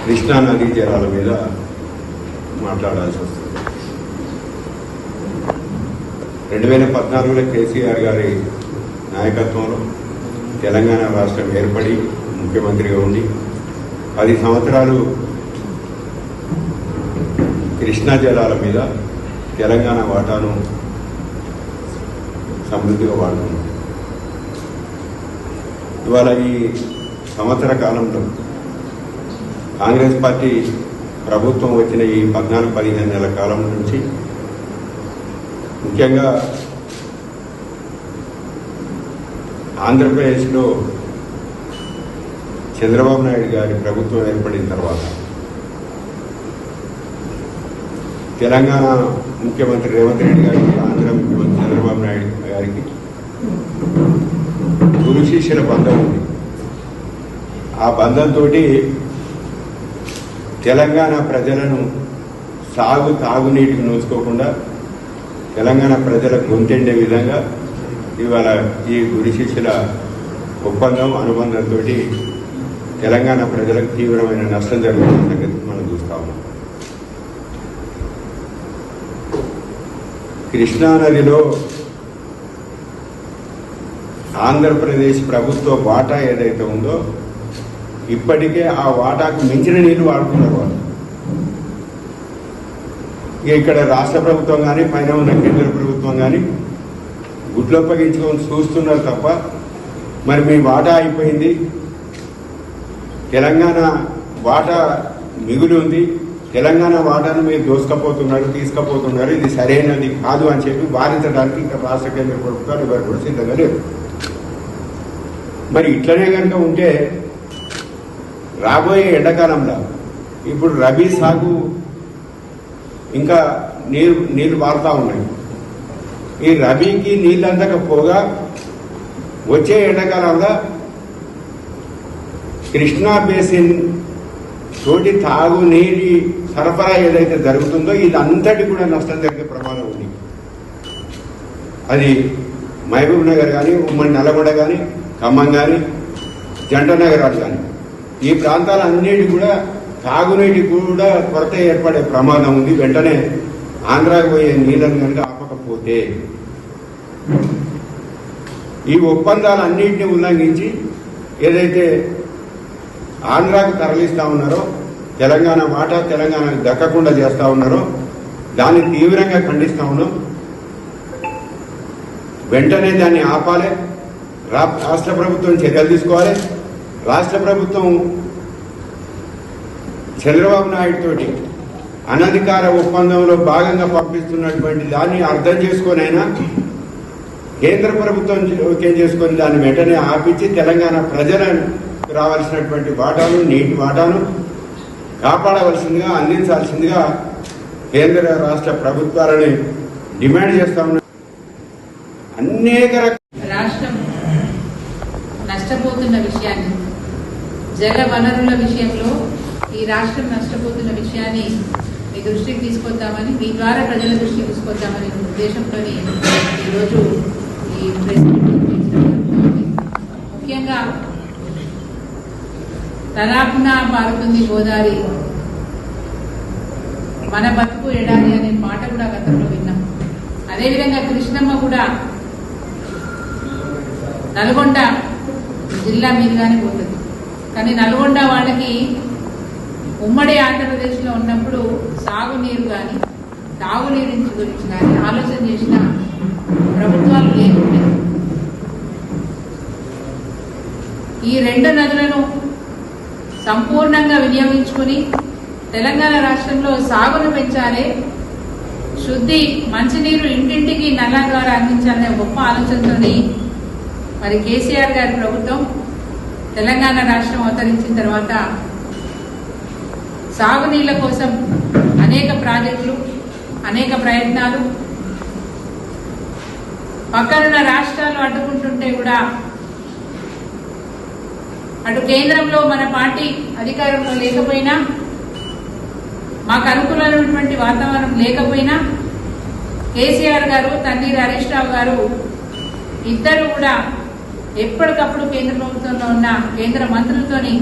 కృష్ణా నదీ జలాల మీద మాట్లాడాల్సి వస్తుంది. రెండు వేల పద్నాలుగులో కేసీఆర్ గారి నాయకత్వంలో తెలంగాణ రాష్ట్రం ఏర్పడి ముఖ్యమంత్రిగా ఉండి పది సంవత్సరాలు కృష్ణా జలాల మీద తెలంగాణ వాటాను సమృద్ధిగా వాడుతున్నాం ఇవాళ ఈ సంవత్సర కాలంలో కాంగ్రెస్ పార్టీ ప్రభుత్వం వచ్చిన ఈ పద్నాలుగు పదిహేను నెలల కాలం నుంచి ముఖ్యంగా ఆంధ్రప్రదేశ్లో చంద్రబాబు నాయుడు గారి ప్రభుత్వం ఏర్పడిన తర్వాత తెలంగాణ ముఖ్యమంత్రి రేవంత్ రెడ్డి గారికి ఆంధ్ర ముఖ్యమంత్రి చంద్రబాబు నాయుడు గారికి గురు బంధం ఉంది. ఆ బంధంతో తెలంగాణ ప్రజలను సాగు తాగునీటికి నోచుకోకుండా తెలంగాణ ప్రజల గొంతెండే విధంగా ఇవాళ ఈ గురి శిష్యుల ఒప్పందం అనుబంధంతో తెలంగాణ ప్రజలకు తీవ్రమైన నష్టం జరుగుతున్న సంగతి మనం చూస్తా ఉన్నాం. కృష్ణానదిలో ఆంధ్రప్రదేశ్ ప్రభుత్వ వాటా ఏదైతే ఉందో ఇప్పటికే ఆ వాటాకు మించిన నీళ్ళు వాడుకున్నారు వాళ్ళు. ఇక్కడ రాష్ట్ర ప్రభుత్వం కానీ పైన ఉన్న కేంద్ర ప్రభుత్వం కానీ గుడ్లప్పగించుకొని చూస్తున్నారు తప్ప మరి మీ వాటా అయిపోయింది. తెలంగాణ వాటా మిగులు ఉంది. తెలంగాణ వాటాను మీరు దోసుకపోతున్నారు తీసుకపోతున్నారు. ఇది సరైనది కాదు అని చెప్పి వారించడానికి ఇంకా రాష్ట్ర కేంద్ర ప్రభుత్వాలు ఎవరు కూడా సిద్ధంగా లేదు మరి ఇట్లనే కనుక ఉంటే రాబోయే ఎండాకాలంలో ఇప్పుడు రబీ సాగు ఇంకా నీరు నీళ్ళు పారుతూ ఉన్నాయి. ఈ రబీకి నీళ్ళు అందకపోగా వచ్చే ఎండాకాలంలో కృష్ణా బేసిన్ తోటి తాగునీటి సరఫరా ఏదైతే జరుగుతుందో ఇది అంతటి కూడా నష్టం జరిగే ప్రమాదం ఉంది. అది మహబూబ్ నగర్ కానీ ఉమ్మడి నల్లగొండ కానీ ఖమ్మం కానీ జంట నగరాలు కానీ ఈ ప్రాంతాలన్నిటి కూడా తాగునీటి కూడా కొరత ఏర్పడే ప్రమాదం ఉంది. వెంటనే ఆంధ్రాకి పోయే నీళ్ళను కనుక ఆపకపోతే ఈ ఒప్పందాలన్నింటినీ ఉల్లంఘించి ఏదైతే ఆంధ్రాకు తరలిస్తూ ఉన్నారో తెలంగాణ మాట తెలంగాణకు దక్కకుండా చేస్తూ ఉన్నారో దాన్ని తీవ్రంగా ఖండిస్తూ ఉన్నాం. వెంటనే దాన్ని ఆపాలి. రాష్ట్ర ప్రభుత్వం చర్యలు తీసుకోవాలి. రాష్ట్ర ప్రభుత్వం చంద్రబాబు నాయుడు తోటి అనధికార ఒప్పందంలో భాగంగా పంపిస్తున్నటువంటి దాన్ని అర్థం చేసుకొనైనా కేంద్ర ప్రభుత్వం ఓకే చేసుకొని దాన్ని వెంటనే ఆపించి తెలంగాణ ప్రజలను రావాల్సినటువంటి వాటాను నీటి వాటాను కాపాడవలసిందిగా అందించాల్సిందిగా కేంద్ర రాష్ట్ర ప్రభుత్వాలని డిమాండ్ చేస్తా ఉన్నాం అనేక రకాల రాష్ట్రం నష్టపోతున్న విషయాన్ని జల వనరుల విషయంలో ఈ రాష్ట్రం నష్టపోతున్న విషయాన్ని మీ దృష్టికి తీసుకొద్దామని మీ ద్వారా ప్రజల దృష్టికి తీసుకొద్దామని ఉద్దేశంతో ఈరోజు ఈ ప్రెస్ ముఖ్యంగా తలాపున పారుతుంది గోదావరి. మన బతుకు ఎడారి అనే మాట కూడా గతంలో విన్నాం. అదేవిధంగా కృష్ణమ్మ కూడా నల్గొండ జిల్లా మీదుగానే పోతుంది. కానీ నల్గొండ వాళ్ళకి ఉమ్మడి ఆంధ్రప్రదేశ్లో ఉన్నప్పుడు సాగునీరు కానీ తాగునీరు గురించి కానీ ఆలోచన చేసిన ప్రభుత్వాలు లేకుండే ఈ రెండు నదులను సంపూర్ణంగా వినియోగించుకుని తెలంగాణ రాష్ట్రంలో సాగును పెంచాలి శుద్ధి మంచినీరు ఇంటింటికి నల్ల ద్వారా అందించాలనే గొప్ప ఆలోచనతోని మరి కేసీఆర్ గారి ప్రభుత్వం తెలంగాణ రాష్ట్రం అవతరించిన తర్వాత సాగునీళ్ళ కోసం అనేక ప్రాజెక్టులు అనేక ప్రయత్నాలు పక్కనున్న రాష్ట్రాలు అడ్డుకుంటుంటే కూడా అటు కేంద్రంలో మన పార్టీ అధికారంలో లేకపోయినా మాకు అనుకూలమైనటువంటి వాతావరణం లేకపోయినా కేసీఆర్ గారు తన్నీరు హరీష్ రావు గారు ఇద్దరు కూడా ఎప్పటికప్పుడు కేంద్ర ప్రభుత్వంలో ఉన్న కేంద్ర మంత్రులతోని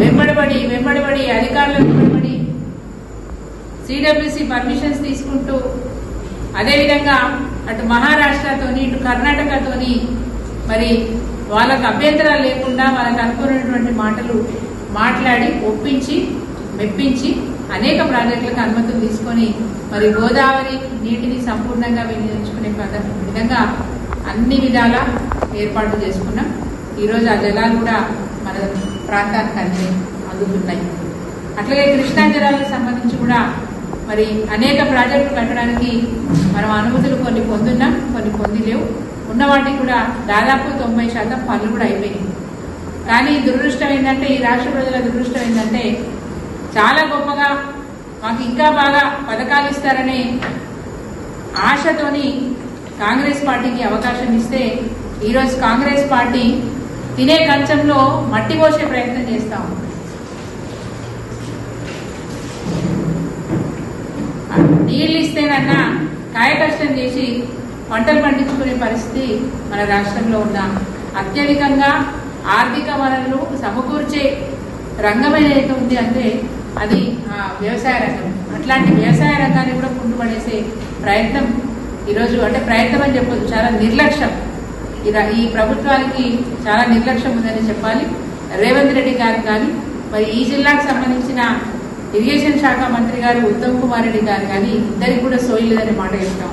వెంబడబడి వెంబడబడి అధికారులు వెంబడబడి సిడబ్ల్యూసి పర్మిషన్స్ తీసుకుంటూ అదేవిధంగా అటు మహారాష్ట్రతోని ఇటు కర్ణాటకతోని మరి వాళ్ళకు అభ్యంతరాలు లేకుండా వాళ్ళకి అనుకున్నటువంటి మాటలు మాట్లాడి ఒప్పించి మెప్పించి అనేక ప్రాజెక్టులకు అనుమతులు తీసుకొని మరి గోదావరి నీటిని సంపూర్ణంగా వినియోగించుకునే విధంగా అన్ని విధాల ఏర్పాట్లు చేసుకున్నాం. ఈరోజు ఆ జలాలు కూడా మన ప్రాంతానికి అన్ని అందుతున్నాయి. అట్లాగే కృష్ణా జలాలకు సంబంధించి కూడా మరి అనేక ప్రాజెక్టులు కట్టడానికి మనం అనుమతులు కొన్ని పొందున్నాం కొన్ని పొందిలేవు ఉన్న వాటికి కూడా దాదాపు తొంభై శాతం పనులు కూడా అయిపోయినాయి. కానీ దురదృష్టం ఏంటంటే ఈ రాష్ట్ర ప్రజల దురదృష్టం ఏంటంటే చాలా గొప్పగా మాకు ఇంకా బాగా పథకాలు ఇస్తారనే ఆశతోని కాంగ్రెస్ పార్టీకి అవకాశం ఇస్తే ఈరోజు కాంగ్రెస్ పార్టీ తినే కంచంలో మట్టి పోసే ప్రయత్నం చేస్తా ఉంది. నీళ్ళు ఇస్తేనన్నా కాయ కష్టం చేసి పంటలు పండించుకునే పరిస్థితి మన రాష్ట్రంలో ఉన్న అత్యధికంగా ఆర్థిక వనరులు సమకూర్చే రంగం ఏదైతే ఉంది అంటే అది వ్యవసాయ రంగం. అట్లాంటి వ్యవసాయ రంగాన్ని కూడా కుంటుపడేసే ప్రయత్నం ఈరోజు అంటే ప్రయత్నం అని చెప్పొచ్చు. చాలా నిర్లక్ష్యం. ఈ ఈ ప్రభుత్వానికి చాలా నిర్లక్ష్యం ఉందని చెప్పాలి. రేవంత్ రెడ్డి గారు కానీ మరి ఈ జిల్లాకు సంబంధించిన ఇరిగేషన్ శాఖ మంత్రి గారు ఉత్తమ్ కుమార్ రెడ్డి గారు కానీ ఇద్దరికి కూడా సోయలేదనే మాట చెప్తాం